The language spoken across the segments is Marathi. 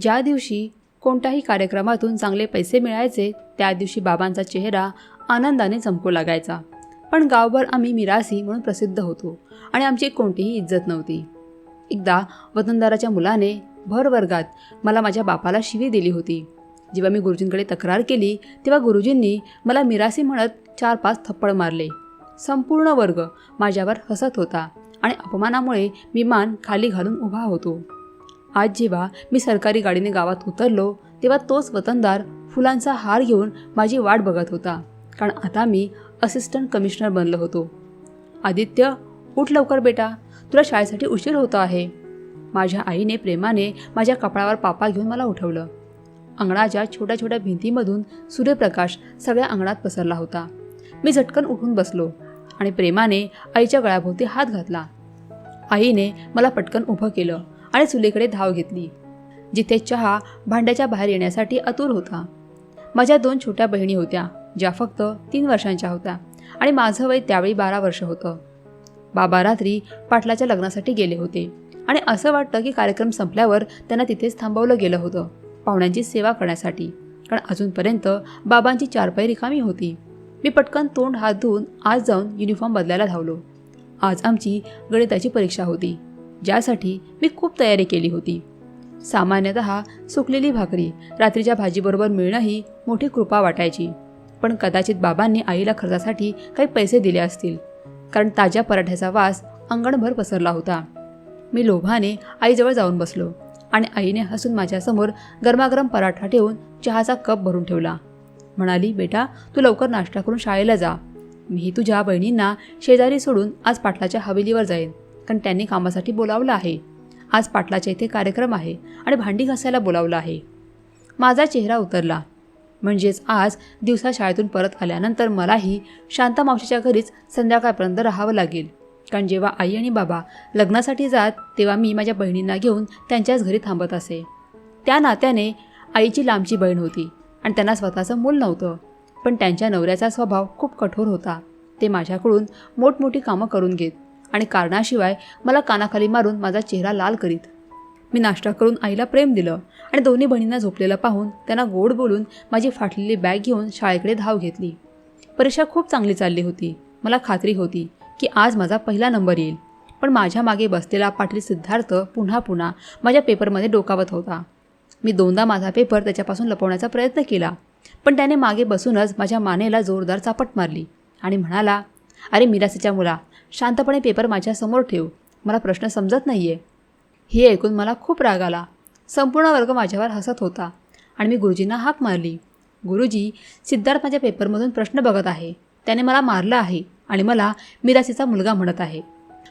ज्या दिवशी कोणत्याही कार्यक्रमातून चांगले पैसे मिळायचे त्या दिवशी बाबांचा चेहरा आनंदाने चमकू लागायचा. पण गावभर आम्ही मिरासी म्हणून प्रसिद्ध होतो आणि आमची कोणतीही इज्जत नव्हती. एकदा वतनदाराच्या मुलाने भर वर्गात मला माझ्या बापाला शिवी दिली होती. जेव्हा मी गुरुजींकडे तक्रार केली तेव्हा गुरुजींनी मला मिरासी म्हणत चार पाच थप्पड मारले. संपूर्ण वर्ग माझ्यावर हसत होता आणि अपमानामुळे मी मान खाली घालून उभा होतो. आज जेव्हा मी सरकारी गाडीने गावात उतरलो तेव्हा तोच वतनदार फुलांचा हार घेऊन माझी वाट बघत होता. कारण आता मी असिस्टंट कमिशनर बनलो होतो. आदित्य उठ लवकर बेटा. तुला शाळेसाठी उशीर होतो आहे. माझ्या आईने प्रेमाने माझ्या कपाळावर पापा घेऊन मला उठवलं. अंगणाच्या छोट्या छोट्या भिंतीमधून सूर्यप्रकाश सगळ्या अंगणात पसरला होता. मी झटकन उठून बसलो आणि प्रेमाने आईच्या गळ्याभोवती हात घातला. आईने मला पटकन उभं केलं. आणि चुलीकडे धाव घेतली. जिथे चहा भांड्याच्या बाहेर येण्यासाठी आतुर होता. माझ्या दोन छोट्या बहिणी होत्या ज्या फक्त तीन वर्षांच्या होत्या आणि माझं वय त्यावेळी बारा वर्ष होतं. बाबा रात्री पाटलाच्या लग्नासाठी गेले होते आणि असं वाटतं की कार्यक्रम संपल्यावर त्यांना तिथेच थांबवलं गेलं होतं पाहुण्यांची सेवा करण्यासाठी. कारण अजूनपर्यंत बाबांची चारपाई रिकामी होती. मी पटकन तोंड हात धुवून आज जाऊन युनिफॉर्म बदलायला धावलो. आज आमची गणिताची परीक्षा होती. ज्यासाठी मी खूप तयारी केली होती. सामान्यतः सुकलेली भाकरी रात्रीच्या भाजीबरोबर मिळणंही मोठी कृपा वाटायची. पण कदाचित बाबांनी आईला खर्चासाठी काही पैसे दिले असतील कारण ताज्या पराठ्याचा वास अंगणभर पसरला होता. मी लोभाने आईजवळ जाऊन बसलो आणि आईने हसून माझ्यासमोर गरमागरम पराठा ठेवून चहाचा कप भरून ठेवला. म्हणाली बेटा तू लवकर नाश्ता करून शाळेला जा. मी तुझ्या बहिणींना शेजारी सोडून आज पाटलाच्या हवेलीवर जाईन. कारण त्यांनी कामासाठी बोलावलं आहे. आज पाटलाच्या इथे कार्यक्रम आहे आणि भांडी घासायला बोलावलं आहे. माझा चेहरा उतरला. म्हणजेच आज दिवसा शाळेतून परत आल्यानंतर मलाही शांता मावशीच्या घरीच संध्याकाळपर्यंत राहावं लागेल. कारण जेव्हा आई आणि बाबा लग्नासाठी जात तेव्हा मी माझ्या बहिणींना घेऊन त्यांच्याच घरी थांबत असे. त्या नात्याने आईची लांबची बहीण होती आणि त्यांना स्वतःचं मूल नव्हतं. पण त्यांच्या नवऱ्याचा स्वभाव खूप कठोर होता. ते माझ्याकडून मोठमोठी कामं करून घेत. आणि कारणाशिवाय मला कानाखाली मारून माझा चेहरा लाल करीत. मी नाश्ता करून आईला प्रेम दिलं आणि दोन्ही बहिणींना झोपलेलं पाहून त्यांना गोड बोलून माझी फाटलेली बॅग घेऊन शाळेकडे धाव घेतली. परीक्षा खूप चांगली चालली होती. मला खात्री होती की आज माझा पहिला नंबर येईल. पण माझ्या मागे बसलेला पाटील सिद्धार्थ पुन्हा पुन्हा माझ्या पेपरमध्ये डोकावत होता. मी दोनदा माझा पेपर त्याच्यापासून लपवण्याचा प्रयत्न केला पण त्याने मागे बसूनच माझ्या मानेला जोरदार चापट मारली आणि म्हणाला अरे मिरासीच्या मुला शांतपणे पेपर माझ्यासमोर ठेव. मला प्रश्न समजत नाही आहे हे ऐकून मला खूप राग आला. संपूर्ण वर्ग माझ्यावर हसत होता आणि मी गुरुजींना हाक मारली. गुरुजी सिद्धार्थ माझ्या पेपरमधून प्रश्न बघत आहे. त्याने मला मारलं आहे आणि मला मिरासीचा मुलगा म्हणत आहे.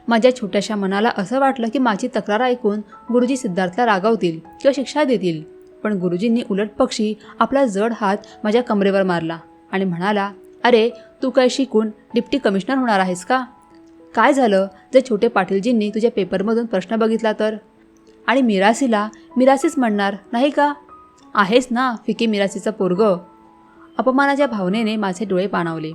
माझ्या छोट्याशा मनाला असं वाटलं की माझी तक्रार ऐकून गुरुजी सिद्धार्थला रागावतील किंवा शिक्षा देतील. पण गुरुजींनी उलट पक्षी आपला जड हात माझ्या कमरेवर मारला आणि म्हणाला अरे तू काय शिकून डिप्टी कमिशनर होणार आहेस का? काय झालं? जर छोटे पाटीलजींनी तुझ्या पेपरमधून प्रश्न बघितला तर? आणि मिरासीला मिरासीच म्हणणार नाही का? आहेस ना फिकी मिरासीचं पोरग? अपमानाच्या भावनेने माझे डोळे पाणावले.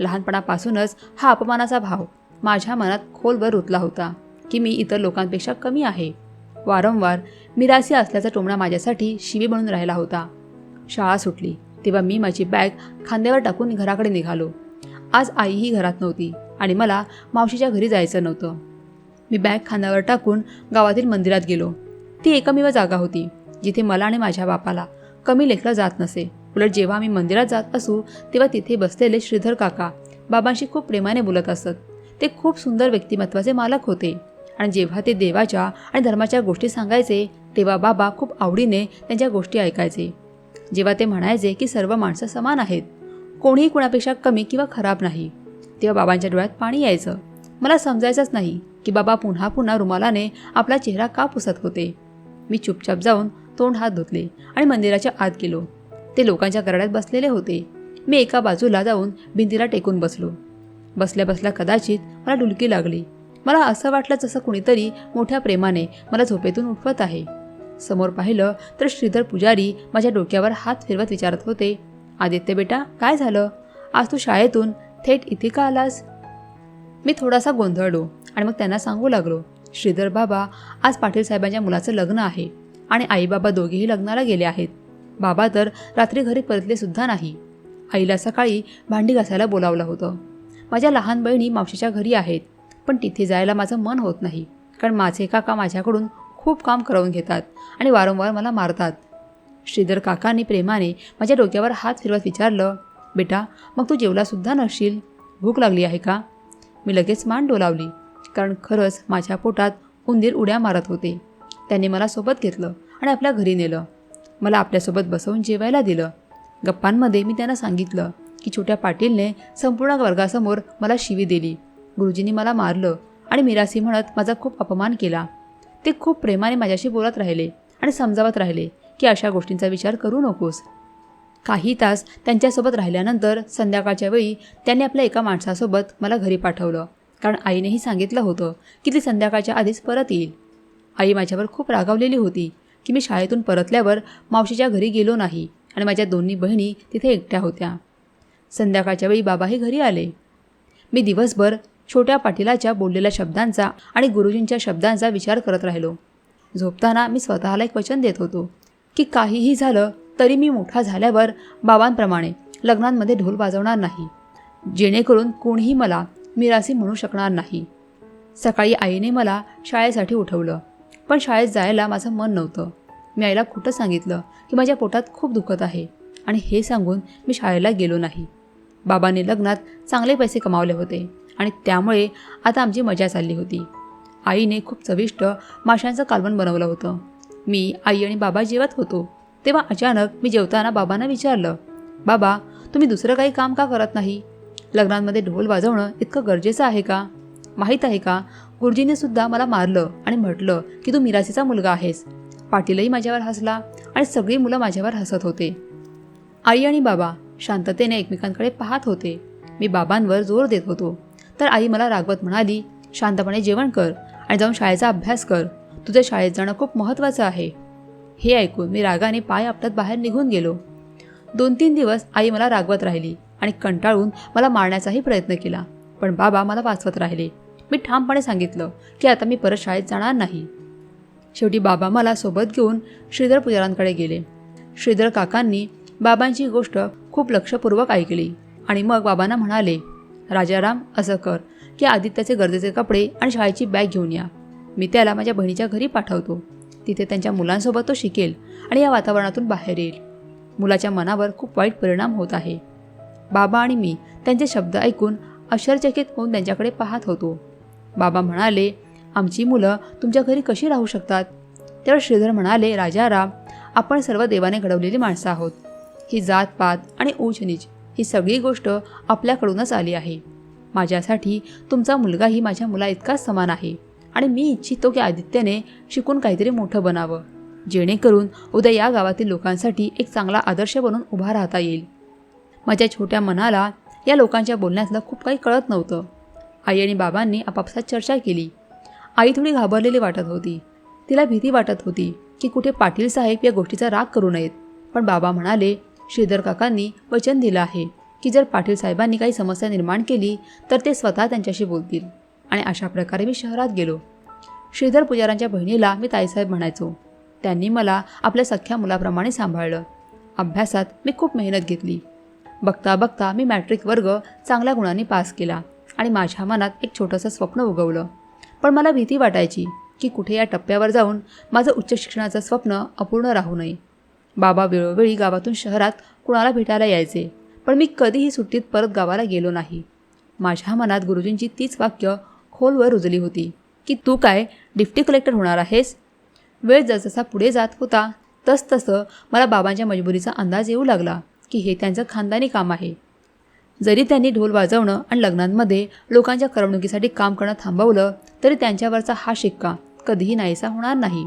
लहानपणापासूनच हा अपमानाचा भाव माझ्या मनात खोलवर रुतला होता की मी इतर लोकांपेक्षा कमी आहे. वारंवार मिरासी असल्याचा टोमणा माझ्यासाठी शिवी बनून राहिला होता. शाळा सुटली तेव्हा मी माझी बॅग खांद्यावर टाकून घराकडे निघालो. आज आईही घरात नव्हती. आणि मला मावशीच्या घरी जायचं नव्हतं. मी बॅग खांद्यावर टाकून गावातील मंदिरात गेलो. ती एकमेव जागा होती जिथे मला आणि माझ्या बापाला कमी लेखलं जात नसे. उलट जेव्हा आम्ही मंदिरात जात असू तेव्हा तिथे बसलेले श्रीधर काका बाबांशी खूप प्रेमाने बोलत असत. ते खूप सुंदर व्यक्तिमत्वाचे मालक होते. आणि जेव्हा ते देवाच्या आणि धर्माच्या गोष्टी सांगायचे तेव्हा बाबा खूप आवडीने त्यांच्या गोष्टी ऐकायचे. जेव्हा ते म्हणायचे की सर्व माणसं समान आहेत कोणीही कुणापेक्षा कमी किंवा खराब नाही. तेव्हा बाबांच्या डोळ्यात पाणी यायचं. मला समजायचंच नाही की बाबा पुन्हा पुन्हा रुमालाने आपला चेहरा का पुसत होते. मी चुपचाप जाऊन तोंड हात धुतले आणि मंदिराच्या आत गेलो. ते लोकांच्या गरड्यात बसलेले होते. मी एका बाजूला जाऊन भिंतीला टेकून बसलो. बसल्या बसल्या कदाचित मला डुलकी लागली. मला असं वाटलं जसं कुणीतरी मोठ्या प्रेमाने मला झोपेतून उठवत आहे. समोर पाहिलं तर श्रीधर पुजारी माझ्या डोक्यावर हात फिरवत विचारत होते आदित्य बेटा काय झालं? आज तू शाळेतून थेट इथे का आलास? मी थोडासा गोंधळलो आणि मग त्यांना सांगू लागलो श्रीधर बाबा आज पाटील साहेबांच्या मुलाचं लग्न आहे आणि आई बाबा दोघेही लग्नाला गेले आहेत. बाबा तर रात्री घरी परतले सुद्धा नाही. आईला सकाळी भांडी घासायला बोलावलं होतं. माझ्या लहान बहिणी मावशीच्या घरी आहेत पण तिथे जायला माझं मन होत नाही कारण माझे काका माझ्याकडून खूप काम करवून घेतात आणि वारंवार मला मारतात. श्रीधर काकांनी प्रेमाने माझ्या डोक्यावर हात फिरवत विचारलं बेटा मग तू जेवलासुद्धा नसशील. भूक लागली आहे का? मी लगेच मान डोलावली कारण खरंच माझ्या पोटात उंदीर उड्या मारत होते. त्याने मला सोबत घेतलं आणि आपल्या घरी नेलं. मला आपल्यासोबत बसवून जेवायला दिलं. गप्पांमध्ये मी त्यांना सांगितलं की छोट्या पाटीलने संपूर्ण वर्गासमोर मला शिवी दिली. गुरुजींनी मला मारलं आणि मिरासी म्हणत माझा खूप अपमान केला. ते खूप प्रेमाने माझ्याशी बोलत राहिले आणि समजावत राहिले की अशा गोष्टींचा विचार करू नकोस. काही तास त्यांच्यासोबत राहिल्यानंतर संध्याकाळच्या वेळी त्यांनी आपल्या एका माणसासोबत मला घरी पाठवलं. कारण आईनेही सांगितलं होतं की ती संध्याकाळच्या आधीच परत येईल. आई माझ्यावर खूप रागावलेली होती की मी शाळेतून परतल्यावर मावशीच्या घरी गेलो नाही आणि माझ्या दोन्ही बहिणी तिथे एकट्या होत्या. संध्याकाळच्या वेळी बाबाही घरी आले. मी दिवसभर छोट्या पाटीलाच्या बोललेल्या शब्दांचा आणि गुरुजींच्या शब्दांचा विचार करत राहिलो. झोपताना मी स्वतःला एक वचन देत होतो की काहीही झालं तरी मी मोठा झाल्यावर बाबांप्रमाणे लग्नांमध्ये ढोल वाजवणार नाही. जेणेकरून कोणीही मला मिरासी म्हणू शकणार नाही. सकाळी आईने मला शाळेसाठी उठवलं पण शाळेत जायला माझं मन नव्हतं. मी आईला खोटं सांगितलं की माझ्या पोटात खूप दुखत आहे आणि हे सांगून मी शाळेला गेलो नाही. बाबांनी लग्नात चांगले पैसे कमावले होते आणि त्यामुळे आता आमची मजा चालली होती. आईने खूप चविष्ट माशांचं कालवण बनवलं होतं. मी आई आणि बाबा जेवत होतो. तेव्हा अचानक मी जेवताना बाबांना विचारलं बाबा तुम्ही दुसरं काही काम का करत नाही? लग्नांमध्ये ढोल वाजवणं इतकं गरजेचं आहे का? माहीत आहे का? गुरुजीने सुद्धा मला मारलं आणि म्हटलं की तू मिरासीचा मुलगा आहेस. पाटीलही माझ्यावर हसला आणि सगळी मुलं माझ्यावर हसत होते. आई आणि बाबा शांततेने एकमेकांकडे पाहत होते. मी बाबांवर जोर देत होतो. तर आई मला रागवत म्हणाली शांतपणे जेवण कर आणि जाऊन शाळेचा अभ्यास कर. तुझं शाळेत जाणं खूप महत्त्वाचं आहे. हे ऐकून मी रागाने पाय आपटत बाहेर निघून गेलो. दोन तीन दिवस आई मला रागवत राहिली आणि कंटाळून मला मारण्याचाही प्रयत्न केला पण बाबा मला वाचवत राहिले. मी ठामपणे सांगितलं की आता मी परत शाळेत जाणार नाही. शेवटी बाबा मला सोबत घेऊन श्रीधर पुजारांकडे गेले. श्रीधर काकांनी बाबांची गोष्ट खूप लक्षपूर्वक ऐकली आणि मग बाबांना म्हणाले राजाराम असं कर की आदित्याचे गरजेचे कपडे आणि शाळेची बॅग घेऊन या. मी त्याला माझ्या बहिणीच्या घरी पाठवतो. तिथे त्यांच्या मुलांसोबत तो शिकेल आणि या वातावरणातून बाहेर येईल. मुलाच्या मनावर खूप वाईट परिणाम होत आहे. बाबा आणि मी त्यांचे शब्द ऐकून आश्चर्यचकित होऊन त्यांच्याकडे पाहत होतो. बाबा म्हणाले आमची मुलं तुमच्या घरी कशी राहू शकतात? तेव्हा श्रीधर म्हणाले राजाराम आपण सर्व देवाने घडवलेली माणसं आहोत. ही जात पात आणि ऊच नीच ही सगळी गोष्ट आपल्याकडूनच आली आहे. माझ्यासाठी तुमचा मुलगाही माझ्या मुला इतकाच समान आहे. आणि मी इच्छितो की आदित्यने शिकून काहीतरी मोठं बनावं जेणेकरून उद्या या गावातील लोकांसाठी एक चांगला आदर्श बनून उभा राहता येईल. माझ्या छोट्या मनाला या लोकांच्या बोलण्यातलं खूप काही कळत नव्हतं. आई आणि बाबांनी आपापसात चर्चा केली. आई थोडी घाबरलेली वाटत होती. तिला भीती वाटत होती की कुठे पाटील साहेब या गोष्टीचा राग करू नयेत. पण बाबा म्हणाले श्रीधर काकांनी वचन दिलं आहे की जर पाटील साहेबांनी काही समस्या निर्माण केली तर ते स्वतः त्यांच्याशी बोलतील. आणि अशा प्रकारे मी शहरात गेलो. श्रीधर पुजारांच्या बहिणीला मी ताईसाहेब म्हणायचो. त्यांनी मला आपल्या सख्ख्या मुलाप्रमाणे सांभाळलं. अभ्यासात मी खूप मेहनत घेतली. बघता बघता मी मॅट्रिक वर्ग चांगल्या गुणांनी पास केला आणि माझ्या मनात एक छोटंसं स्वप्न उगवलं. पण मला भीती वाटायची की कुठे या टप्प्यावर जाऊन माझं उच्च शिक्षणाचं स्वप्न अपूर्ण राहू नये. बाबा वेळोवेळी गावातून शहरात कुणाला भेटायला यायचे पण मी कधीही सुट्टीत परत गावाला गेलो नाही. माझ्या मनात गुरुजींची तीच वाक्य खोलवर रुजली होती. की तू काय डिप्टी कलेक्टर होणार आहेस? वेळ जसजसा पुढे जात होता तसतसं मला बाबांच्या मजबुरीचा अंदाज येऊ लागला की हे त्यांचं खानदानी काम आहे. जरी त्यांनी ढोल वाजवणं आणि लग्नांमध्ये लोकांच्या करमणुकीसाठी काम करणं थांबवलं तरी त्यांच्यावरचा हा शिक्का कधीही नाहीसा होणार नाही.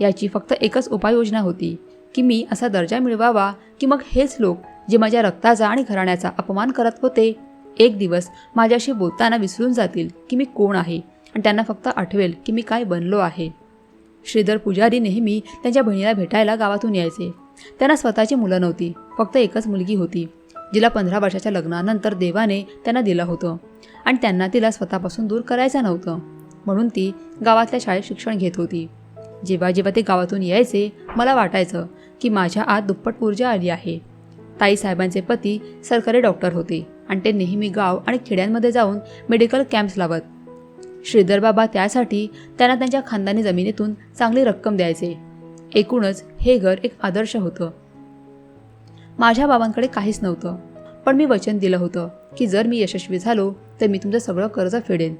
याची फक्त एकच उपाययोजना होती की मी असा दर्जा मिळवावा की मग हेच लोक जे माझ्या रक्ताचा आणि घराण्याचा अपमान करत होते एक दिवस माझ्याशी बोलताना विसरून जातील की मी कोण आहे. आणि त्यांना फक्त आठवेल की मी काय बनलो आहे. श्रीधर पुजारी नेहमी त्यांच्या बहिणीला भेटायला गावातून यायचे. त्यांना स्वतःची मुलं नव्हती फक्त एकच मुलगी होती जिला पंधरा वर्षाच्या लग्नानंतर देवाने त्यांना दिलं होतं आणि त्यांना तिला स्वतःपासून दूर करायचं नव्हतं. म्हणून ती गावातल्या शाळेत शिक्षण घेत होती. जेव्हा जेव्हा ते गावातून यायचे मला वाटायचं की माझ्या आत दुप्पट ऊर्जा आली आहे. ताई साहेबांचे पती सरकारी डॉक्टर होते आणि ते नेहमी गाव आणि खेड्यांमध्ये जाऊन मेडिकल कॅम्प्स लावत. श्रीधर बाबा त्यासाठी त्यांना त्यांच्या खानदानी जमिनीतून चांगली रक्कम द्यायचे. एकूणच हे घर एक आदर्श होतं. माझ्या बाबांकडे काहीच नव्हतं. पण मी वचन दिलं होतं की जर मी यशस्वी झालो तर मी तुमचं सगळं कर्ज फेडेन.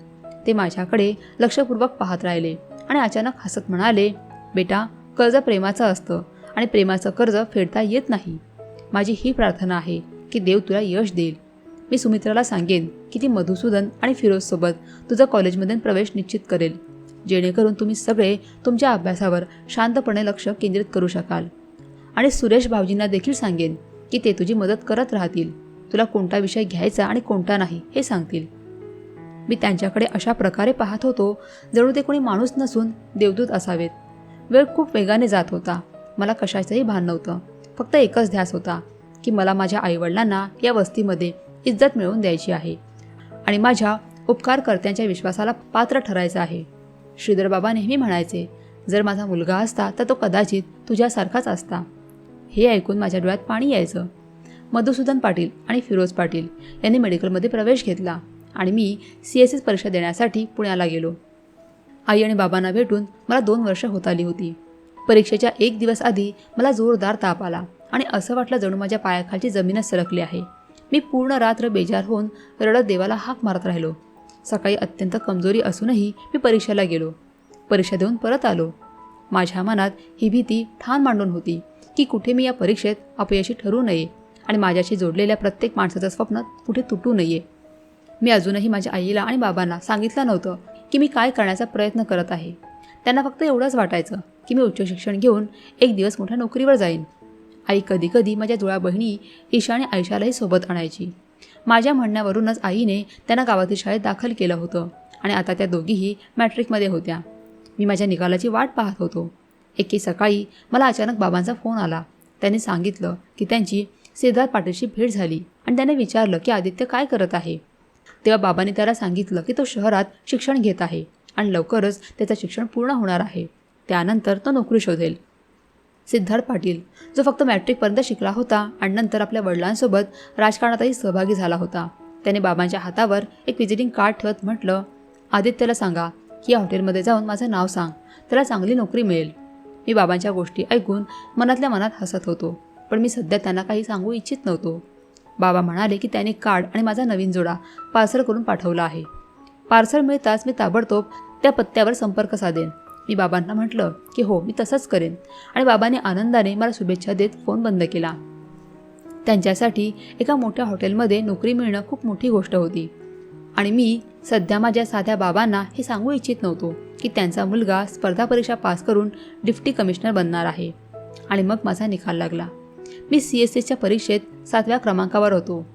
ते माझ्याकडे लक्षपूर्वक पाहत राहिले आणि अचानक हसत म्हणाले बेटा कर्ज प्रेमाचं असतं आणि प्रेमाचं कर्ज फेडता येत नाही. माझी ही प्रार्थना आहे की देव तुला यश देईल. मी सुमित्राला सांगेन की ती मधुसूदन आणि फिरोजसोबत तुझं कॉलेजमध्ये प्रवेश निश्चित करेल. जेणेकरून तुम्ही सगळे तुमच्या अभ्यासावर शांतपणे लक्ष केंद्रित करू शकाल. आणि सुरेश भाऊजींना देखील सांगेन की ते तुझी मदत करत राहतील. तुला कोणता विषय घ्यायचा आणि कोणता नाही हे सांगतील. मी त्यांच्याकडे अशा प्रकारे पाहत होतो जणू ते कोणी माणूस नसून देवदूत असावेत. वेळ खूप वेगाने जात होता. मला कशाचंही भान नव्हतं. फक्त एकच ध्यास होता की मला माझ्या आईवडिलांना या वस्तीमध्ये इज्जत मिळवून द्यायची आहे आणि माझ्या उपकारकर्त्यांच्या विश्वासाला पात्र ठरायचं आहे. श्रीधर बाबा नेहमी म्हणायचे जर माझा मुलगा असता तर तो कदाचित तुझ्यासारखाच असता. हे ऐकून माझ्या डोळ्यात पाणी यायचं. मधुसूदन पाटील आणि फिरोज पाटील यांनी मेडिकलमध्ये प्रवेश घेतला आणि मी सी एस एस परीक्षा देण्यासाठी पुण्याला गेलो. आई आणि बाबांना भेटून मला दोन वर्ष होत आली होती. परीक्षेच्या एक दिवस आधी मला जोरदार ताप आला आणि असं वाटलं जणू माझ्या पायाखालची जमीनच सरकली आहे. मी पूर्ण रात्र बेजार होऊन रडत देवाला हाक मारत राहिलो. सकाळी अत्यंत कमजोरी असूनही मी परीक्षेला गेलो. परीक्षा देऊन परत आलो. माझ्या मनात ही भीती ठाण मांडून होती की कुठे मी या परीक्षेत अपयशी ठरू नये आणि माझ्याशी जोडलेल्या प्रत्येक माणसाचं स्वप्न कुठे तुटू नये. मी अजूनही माझ्या आईला आणि बाबांना सांगितलं नव्हतं की मी काय करण्याचा प्रयत्न करत आहे. त्यांना फक्त एवढंच वाटायचं की मी उच्च शिक्षण घेऊन एक दिवस मोठ्या नोकरीवर जाईन. आई कधीकधी माझ्या जुळ्या बहिणी ईशा आणि आयशालाही सोबत आणायची. माझ्या म्हणण्यावरूनच आईने त्यांना गावातील शाळेत दाखल केलं होतं आणि आता त्या दोघीही मॅट्रिकमध्ये होत्या. मी माझ्या निकालाची वाट पाहत होतो. एके सकाळी मला अचानक बाबांचा फोन आला. त्यांनी सांगितलं की त्यांची सिद्धार्थ पाटीलशी भेट झाली आणि त्याने विचारलं की आदित्य काय करत आहे? तेव्हा बाबांनी त्याला सांगितलं की तो शहरात शिक्षण घेत आहे आणि लवकरच त्याचं शिक्षण पूर्ण होणार आहे. त्यानंतर तो नोकरी शोधेल. सिद्धार्थ पाटील जो फक्त मॅट्रिकपर्यंत शिकला होता आणि नंतर आपल्या वडिलांसोबत राजकारणातही सहभागी झाला होता. त्याने बाबांच्या हातावर एक विजिटिंग कार्ड ठेवत म्हटलं आदित्यला सांगा की या हॉटेलमध्ये जाऊन माझं नाव सांग. त्याला चांगली नोकरी मिळेल. मी बाबांच्या गोष्टी ऐकून मनातल्या मनात हसत होतो पण मी सध्या त्यांना काही सांगू इच्छित नव्हतो. बाबा म्हणाले की त्याने कार्ड आणि माझा नवीन जोडा पार्सल करून पाठवला आहे. पार्सल मिळताच मी ताबडतोब त्या पत्त्यावर संपर्क साधेन. मी बाबांना म्हटलं की हो मी तसंच करेन. आणि बाबाने आनंदाने मला शुभेच्छा देत फोन बंद केला. त्यांच्यासाठी एका मोठ्या हॉटेलमध्ये नोकरी मिळणं खूप मोठी गोष्ट होती. आणि मी सध्या माझ्या साध्या बाबांना हे सांगू इच्छित नव्हतो की त्यांचा मुलगा स्पर्धा परीक्षा पास करून डिप्टी कमिशनर बनणार आहे. आणि मग माझा निकाल लागला. मी सी एस एसच्या परीक्षेत सातव्या क्रमांकावर होतो.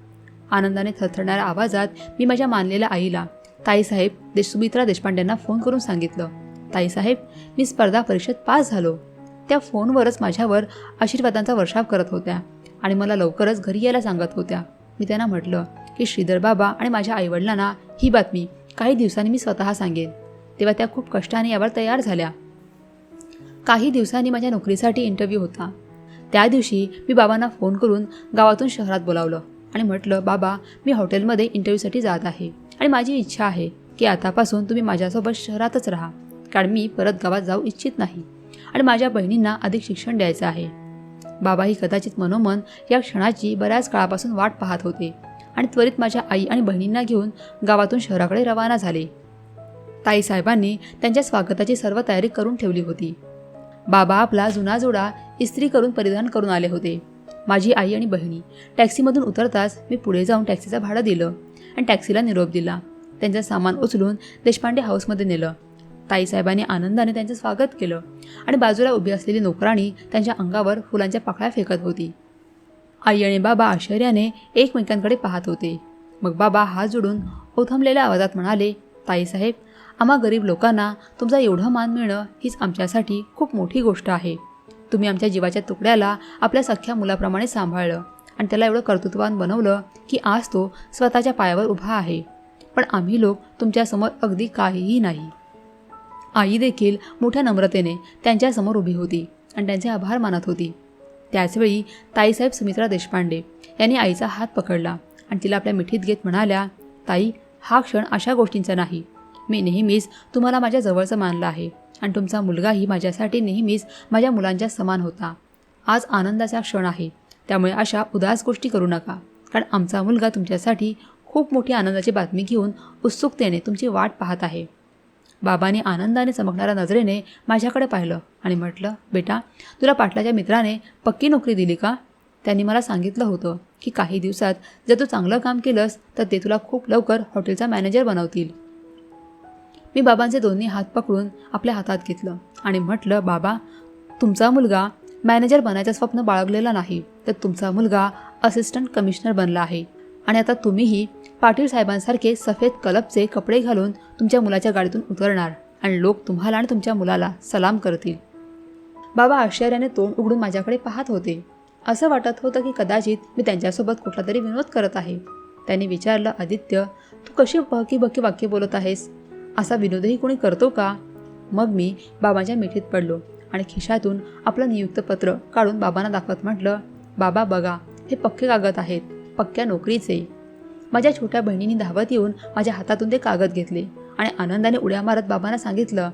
आनंदाने थरथरणाऱ्या आवाजात मी माझ्या मानलेल्या आईला ताईसाहेब देश सुमित्रा देशपांडेंना फोन करून सांगितलं. ताईसाहेब मी स्पर्धा परीक्षेत पास झालो. त्या फोनवरच माझ्यावर आशीर्वादांचा वर्षाव करत होत्या आणि मला लवकरच घरी यायला सांगत होत्या. मी त्यांना म्हटलं की श्रीधर बाबा आणि माझ्या आईवडिलांना ही बातमी काही दिवसांनी मी स्वतः सांगेन. तेव्हा त्या खूप कष्टाने यावर तयार झाल्या. काही दिवसांनी माझ्या नोकरीसाठी इंटरव्ह्यू होता. त्या दिवशी मी बाबांना फोन करून गावातून शहरात बोलावलं आणि म्हटलं बाबा मी हॉटेलमध्ये इंटरव्ह्यूसाठी जात आहे आणि माझी इच्छा आहे की आतापासून तुम्ही माझ्यासोबत शहरातच राहा. कारण मी परत गावात जाऊ इच्छित नाही आणि माझ्या बहिणींना अधिक शिक्षण द्यायचं आहे. बाबाही कदाचित मनोमन या क्षणाची बऱ्याच काळापासून वाट पाहत होते आणि त्वरित माझ्या आई आणि बहिणींना घेऊन गावातून शहराकडे रवाना झाले. ताईसाहेबांनी त्यांच्या स्वागताची सर्व तयारी करून ठेवली होती. बाबा आपला जुना जोडा इस्त्री करून परिधान करून आले होते. माझी आई आणि बहिणी टॅक्सीमधून उतरताच मी पुढे जाऊन टॅक्सीचं भाडं दिलं आणि टॅक्सीला निरोप दिला. त्यांचं सामान उचलून देशपांडे हाऊसमध्ये नेलं. ताईसाहेबांनी आनंदाने त्यांचं स्वागत केलं आणि बाजूला उभी असलेली नोकराणी त्यांच्या अंगावर फुलांच्या पाकळ्या फेकत होती. आई आणि बाबा आश्चर्याने एकमेकांकडे पाहत होते. मग बाबा हात जोडून ओथंबलेल्या आवाजात म्हणाले ताईसाहेब आम्हा गरीब लोकांना तुमचा एवढं मान मिळणं हीच आमच्यासाठी खूप मोठी गोष्ट आहे. तुम्ही आमच्या जीवाच्या तुकड्याला आपल्या सख्या मुलाप्रमाणे सांभाळलं आणि त्याला एवढं कर्तृत्वान बनवलं की आज तो स्वतःच्या पायावर उभा आहे. पण आम्ही लोक तुमच्यासमोर अगदी काहीही नाही. आई देखील मोठ्या नम्रतेने त्यांच्यासमोर उभी होती आणि त्यांचे आभार मानत होती. त्याचवेळी ताईसाहेब सुमित्रा देशपांडे यांनी आईचा हात पकडला आणि तिला आपल्या मिठीत घेत म्हणाल्या ताई हा क्षण अशा गोष्टींचा नाही. मी नेहमीच तुम्हाला माझ्या जवळचं मानलं आहे आणि तुमचा मुलगाही माझ्यासाठी नेहमीच माझ्या मुलांच्या समान होता. आज आनंदाचा क्षण आहे. त्यामुळे अशा उदास गोष्टी करू नका. कारण आमचा मुलगा तुमच्यासाठी खूप मोठी आनंदाची बातमी घेऊन उत्सुकतेने तुमची वाट पाहत आहे. बाबांनी आनंदाने चमकणाऱ्या नजरेने माझ्याकडे पाहिलं आणि म्हटलं बेटा तुला पाटलाच्या मित्राने पक्की नोकरी दिली का? त्यांनी मला सांगितलं होतं की काही दिवसात जर तू चांगलं काम केलंस तर ते तुला खूप लवकर हॉटेलचा मॅनेजर बनवतील. मी बाबांचे दोन्ही हात पकडून आपल्या हातात घेतलं आणि म्हटलं बाबा तुमचा मुलगा मॅनेजर बनायचं स्वप्न बाळगलेलं नाही तर तुमचा मुलगा असिस्टंट कमिशनर बनला आहे. आणि आता तुम्हीही पाटील साहेबांसारखे सफेद कलपचे कपडे घालून तुमच्या मुलाच्या गाडीतून उतरणार आणि लोक तुम्हाला आणि तुमच्या मुलाला सलाम करतील. बाबा आश्चर्याने तोंड उघडून माझ्याकडे पाहत होते. असं वाटत होतं की कदाचित मी त्यांच्यासोबत कुठला तरी विनोद करत आहे. त्यांनी विचारलं आदित्य तू कशी बकी बकी वाक्य बोलत आहेस? असा विनोदही कोणी करतो का? मग मी बाबांच्या मिठीत पडलो आणि खिशातून आपलं नियुक्त पत्र काढून बाबांना दाखवत म्हटलं बाबा बघा हे पक्के कागद आहेत. पक्क्या नोकरीचे. माझ्या छोट्या बहिणीने धावत येऊन माझ्या हातातून ते कागद घेतले आणि आनंदाने उड्या मारत बाबांना सांगितलं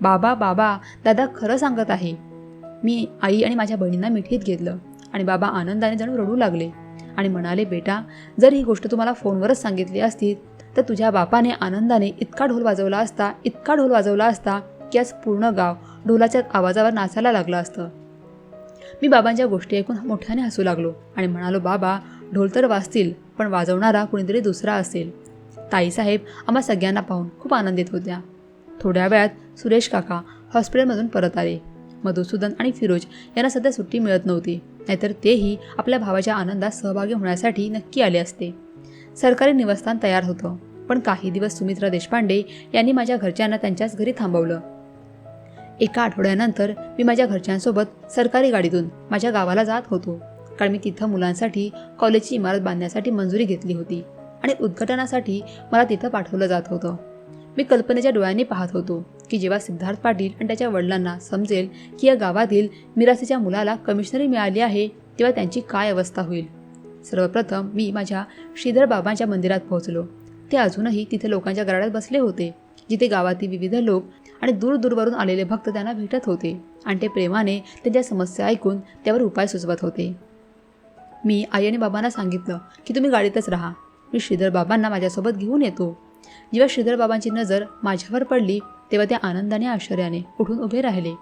बाबा बाबा दादा खरं सांगत आहे. मी आई आणि माझ्या बहिणींना मिठीत घेतलं आणि बाबा आनंदाने जणू रडू लागले आणि म्हणाले बेटा जर ही गोष्ट तुम्हाला फोनवरच सांगितली असती तर तुझ्या बापाने आनंदाने इतका ढोल वाजवला असता इतका ढोल वाजवला असता की आज पूर्ण गाव ढोलाच्या आवाजावर नाचायला लागलं असतं. मी बाबांच्या गोष्टी ऐकून मोठ्याने हसू लागलो आणि म्हणालो बाबा ढोल तर वाजतील पण वाजवणारा कुणीतरी दुसरा असेल. ताईसाहेब आम्हा सगळ्यांना पाहून खूप आनंदित होत्या. थोड्या वेळात सुरेश काका हॉस्पिटलमधून परत आले. मधुसूदन आणि फिरोज यांना सध्या सुट्टी मिळत नव्हती नाहीतर तेही आपल्या भावाच्या आनंदात सहभागी होण्यासाठी नक्की आले असते. सरकारी निवासस्थान तयार होतं पण काही दिवस सुमित्रा देशपांडे यांनी माझ्या घरच्यांना त्यांच्याच घरी थांबवलं. एका आठवड्यानंतर मी माझ्या घरच्यांसोबत सरकारी गाडीतून माझ्या गावाला जात होतो. कारण मी तिथं मुलांसाठी कॉलेजची इमारत बांधण्यासाठी मंजुरी घेतली होती आणि उद्घाटनासाठी मला तिथं पाठवलं जात होतं. मी कल्पनेच्या डोळ्यांनी पाहत होतो की जेव्हा सिद्धार्थ पाटील आणि त्याच्या वडिलांना समजेल की या गावातील मिरासीच्या मुलाला कमिशनरी मिळाली आहे तेव्हा त्यांची काय अवस्था होईल? सर्वप्रथम मी माझ्या श्रीधर बाबांच्या मंदिरात पोहोचलो. ते अजूनही तिथे लोकांच्या गराड्यात बसले होते जिथे गावातील विविध लोक आणि दूरदूरवरून आलेले भक्त त्यांना भेटत होते आणि ते प्रेमाने त्यांच्या समस्या ऐकून त्यावर उपाय सुचवत होते. मी आई आणि बाबांना सांगितलं की तुम्ही गाडीतच राहा. मी श्रीधर बाबांना माझ्यासोबत घेऊन येतो. जेव्हा श्रीधर बाबांची नजर माझ्यावर पडली तेव्हा त्या आनंदाने आश्चर्याने उठून उभे राहिले.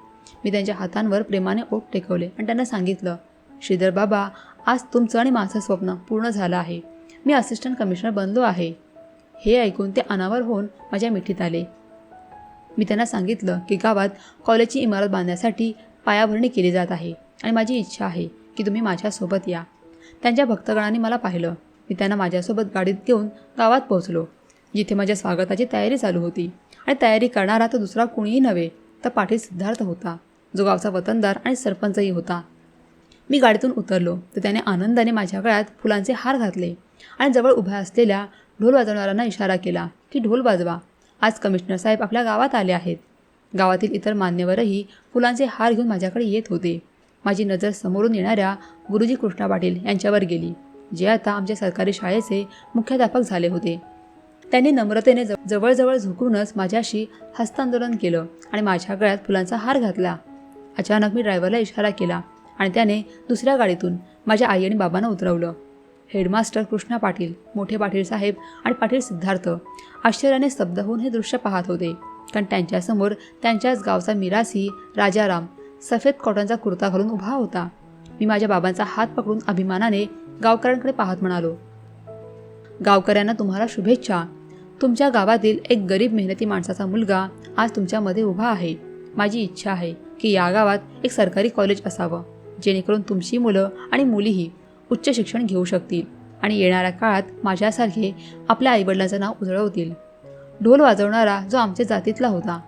मी त्यांच्या हातांवर प्रेमाने ओठ टेकवले आणि त्यांना सांगितलं श्रीधर बाबा आज तुमचं आणि माझं स्वप्न पूर्ण झालं आहे. मी असिस्टंट कमिशनर बनलो आहे. हे ऐकून ते अनावर होऊन माझ्या मिठीत आले. मी त्यांना सांगितलं की गावात कॉलेजची इमारत बांधण्यासाठी पायाभरणी केली जात आहे आणि माझी इच्छा आहे की तुम्ही माझ्यासोबत या. त्यांच्या भक्तगणांनी मला पाहिलं. मी त्यांना माझ्यासोबत गाडीत घेऊन गावात पोहोचलो. जिथे माझ्या स्वागताची तयारी चालू होती. आणि तयारी करणारा तर दुसरा कोणीही नव्हे तर पाठी सिद्धार्थ होता. जो गावचा वतनदार आणि सरपंचही होता. मी गाडीतून उतरलो. तर त्याने आनंदाने माझ्या गळ्यात फुलांचे हार घातले. आणि जवळ उभ्या असलेल्या ढोल वाजवणाऱ्यांना इशारा केला की ढोल वाजवा. आज कमिशनर साहेब आपल्या गावात आले आहेत. गावातील इतर मान्यवरही फुलांचे हार घेऊन माझ्याकडे येत होते. माझी नजर समोरून येणाऱ्या गुरुजी कृष्णा पाटील यांच्यावर गेली जे आता आमच्या सरकारी शाळेचे मुख्याध्यापक झाले होते. त्यांनी नम्रतेने जवळजवळ झुकूनच माझ्याशी हस्तांदोलन केलं आणि माझ्या गळ्यात फुलांचा हार घातला. अचानक मी ड्रायव्हरला इशारा केला आणि त्याने दुसऱ्या गाडीतून माझ्या आई आणि बाबांना उतरवलं. हेडमास्टर कृष्णा पाटील मोठे पाटील साहेब आणि पाटील सिद्धार्थ आश्चर्याने स्तब्ध होऊन हे दृश्य पाहत होते. कारण त्यांच्यासमोर त्यांच्याच गावचा मिरासी राजाराम सफेद कॉटनचा कुर्ता घालून उभा होता. मी माझ्या बाबांचा हात पकडून अभिमानाने गावकऱ्यांकडे पाहत म्हणालो गावकऱ्यांना तुम्हाला शुभेच्छा. तुमच्या गावातील एक गरीब मेहनती माणसाचा मुलगा आज तुमच्यामध्ये उभा आहे. माझी इच्छा आहे की या गावात एक सरकारी कॉलेज असावं जेणेकरून तुमची मुलं आणि मुलीही उच्च शिक्षण घेऊ शकतील आणि येणाऱ्या काळात माझ्यासारखे आपल्या आईवडिलांचं नाव उजळवतील. ढोल वाजवणारा जो आमच्या जातीतला होता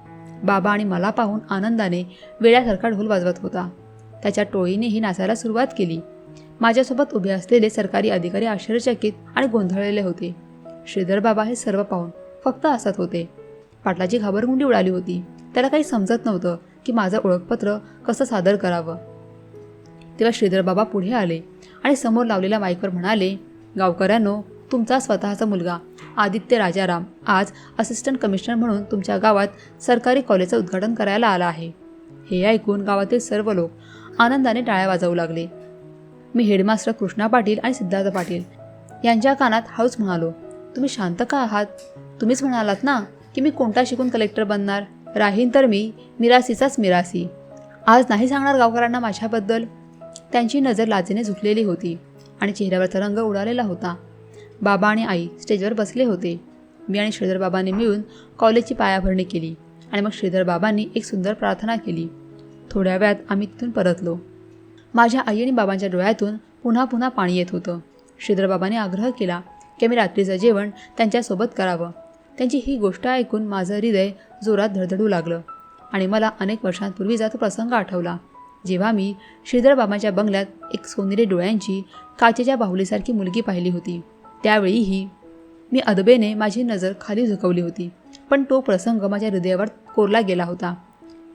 बाबा आणि मला पाहून आनंदाने वेळ्यासारखा ढोल वाजवत होता. त्याच्या टोळीनेही नाचायला सुरुवात केली. माझ्यासोबत उभे असलेले सरकारी अधिकारी आश्चर्यचकित आणि गोंधळलेले होते. श्रीधर बाबा हे सर्व पाहून फक्त हसत होते. पाटलाची घाबरगुंडी उडाली होती. त्याला काही समजत नव्हतं की माझं ओळखपत्र कसं सादर करावं. तेव्हा श्रीधर बाबा पुढे आले आणि समोर लावलेल्या माईकवर म्हणाले गावकऱ्यांनो तुमचा स्वतःचा मुलगा आदित्य राजाराम आज असिस्टंट कमिशनर म्हणून तुमच्या गावात सरकारी कॉलेजचं उद्घाटन करायला आला आहे. हे ऐकून गावातील सर्व लोक आनंदाने टाळ्या वाजवू लागले. मी हेडमास्टर कृष्णा पाटील आणि सिद्धार्थ पाटील यांच्या कानात हळूच म्हणालो तुम्ही शांत का आहात? तुम्हीच म्हणालात ना की मी कोणता शिकून कलेक्टर बनणार? राहीन तर मी मिरासीचाच मिरासी आज नाही सांगणार गावकऱ्यांना माझ्याबद्दल? त्यांची नजर लाजेने झुकलेली होती आणि चेहऱ्यावरचा रंग उडालेला होता. बाबा आणि आई स्टेजवर बसले होते. मी आणि श्रीधर बाबांनी मिळून कॉलेजची पायाभरणी केली आणि मग श्रीधर बाबांनी एक सुंदर प्रार्थना केली. थोड्या वेळात आम्ही तिथून परतलो. माझ्या आई आणि बाबांच्या डोळ्यातून पुन्हा पुन्हा पाणी येत होतं. श्रीधर बाबांनी आग्रह केला की मी रात्रीचं जेवण त्यांच्यासोबत करावं. त्यांची ही गोष्ट ऐकून माझं हृदय जोरात धडधडू लागलं आणि मला अनेक वर्षांपूर्वीचा तो प्रसंग आठवला. जेव्हा मी श्रीधर बाबांच्या बंगल्यात एक सोनेरी डोळ्यांची काचेच्या बाहुलीसारखी मुलगी पाहिली होती. त्यावेळीही मी अदबेने माझी नजर खाली झुकवली होती. पण तो प्रसंग माझ्या हृदयावर कोरला गेला होता.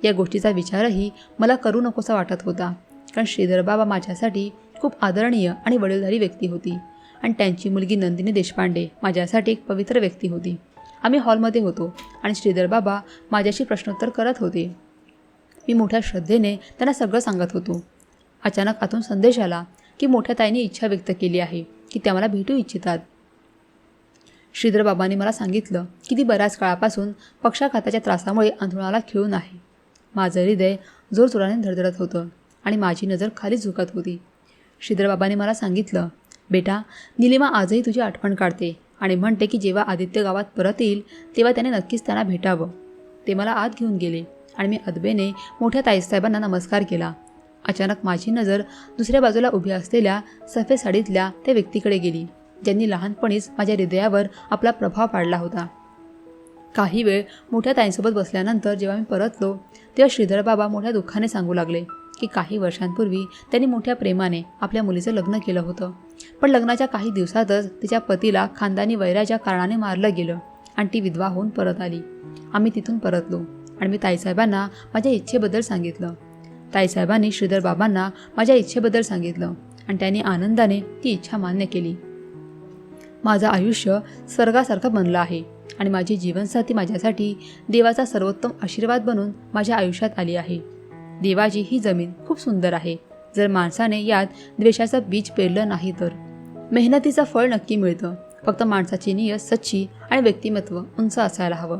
या गोष्टीचा विचारही मला करू नकोसा वाटत होता. कारण श्रीधर बाबा माझ्यासाठी खूप आदरणीय आणि वडीलधारी व्यक्ती होती. आणि त्यांची मुलगी नंदिनी देशपांडे माझ्यासाठी एक पवित्र व्यक्ती होती. आम्ही हॉलमध्ये होतो आणि श्रीधर बाबा माझ्याशी प्रश्नोत्तर करत होते. मी मोठ्या श्रद्धेने त्यांना सगळं सांगत होतो. अचानक आतून संदेश आला की मोठ्या ताईने इच्छा व्यक्त केली आहे. की त्या मला भेटू इच्छितात. श्रीधरबाबांनी मला सांगितलं की ती बऱ्याच काळापासून पक्षाघाताच्या त्रासामुळे अंथरुणाला खिळून आहे. माझं हृदय जोरजोराने धडधडत होतं आणि माझी नजर खाली झुकत होती. श्रीधरबाबांनी मला सांगितलं बेटा निलिमा आजही तुझी आठवण काढते आणि म्हणते की जेव्हा आदित्य गावात परत येईल तेव्हा त्याने नक्कीच त्यांना भेटावं. ते मला आत घेऊन गेले आणि मी अदबेने मोठ्या ताईसाहेबांना नमस्कार केला. अचानक माझी नजर दुसऱ्या बाजूला उभी असलेल्या सफेद साडीतल्या त्या व्यक्तीकडे गेली. ज्यांनी लहानपणीच माझ्या हृदयावर आपला प्रभाव पाडला होता. काही वेळ मोठ्या ताईंसोबत बसल्यानंतर जेव्हा मी परतलो तेव्हा श्रीधर बाबा मोठ्या दुःखाने सांगू लागले की काही वर्षांपूर्वी त्यांनी मोठ्या प्रेमाने आपल्या मुलीचं लग्न केलं होतं. पण लग्नाच्या काही दिवसातच तिच्या पतीला खानदानी वैराच्या कारणाने मारलं गेलं आणि ती विधवा होऊन परत आली. आम्ही तिथून परतलो आणि मी ताईसाहेबांना माझ्या इच्छेबद्दल सांगितलं. ताईसाहेबांनी श्रीधर बाबांना माझ्या इच्छेबद्दल सांगितलं आणि त्यांनी आनंदाने ती इच्छा मान्य केली. माझं आयुष्य स्वर्गासारखं बनलं आहे आणि माझी जीवनसाथी माझ्यासाठी देवाचा सर्वोत्तम आशीर्वाद बनून माझ्या आयुष्यात आली आहे. देवाची ही जमीन खूप सुंदर आहे. जर माणसाने यात द्वेषाचं बीज पेरलं नाही तर. मेहनतीचं फळ नक्की मिळतं. फक्त माणसाची नियत सच्ची आणि व्यक्तिमत्व उंच असायला हवं.